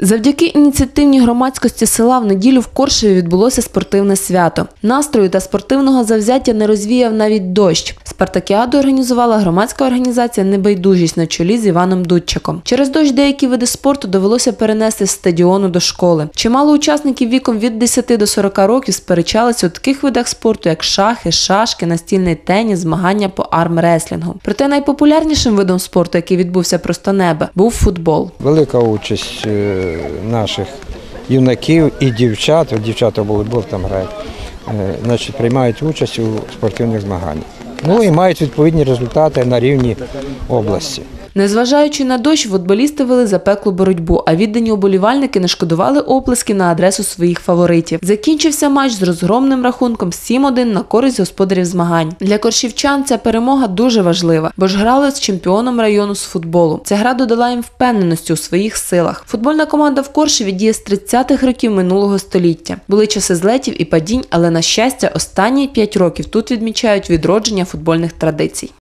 Завдяки ініціативній громадськості села в неділю в Коршеві відбулося спортивне свято. Настрою та спортивного завзяття не розвіяв навіть дощ. Спартакіаду організувала громадська організація Небайдужість на чолі з Іваном Дудчаком. Через дощ деякі види спорту довелося перенести з стадіону до школи. Чимало учасників віком від 10 до 40 років сперечалися у таких видах спорту, як шахи, шашки, настільний теніс, змагання по армреслінгу. Проте найпопулярнішим видом спорту, який відбувся просто неба, був футбол. Велика участь е, наших юнаків і дівчат, дівчата волейбол там грають, е, значить, приймають участь у спортивних змаганнях. Ну і мають відповідні результати на рівні області. Незважаючи на дощ, футболісти вели запеклу боротьбу, а віддані уболівальники не шкодували оплески на адресу своїх фаворитів. Закінчився матч з розгромним рахунком 7-1 на користь господарів змагань. Для коршівчан ця перемога дуже важлива, бо ж грали з чемпіоном району з футболу. Ця гра додала їм впевненості у своїх силах. Футбольна команда в Коршеві діє з 30-х років минулого століття. Були часи злетів і падінь, але на щастя, останні 5 років тут відмічають відродження футбольних традицій.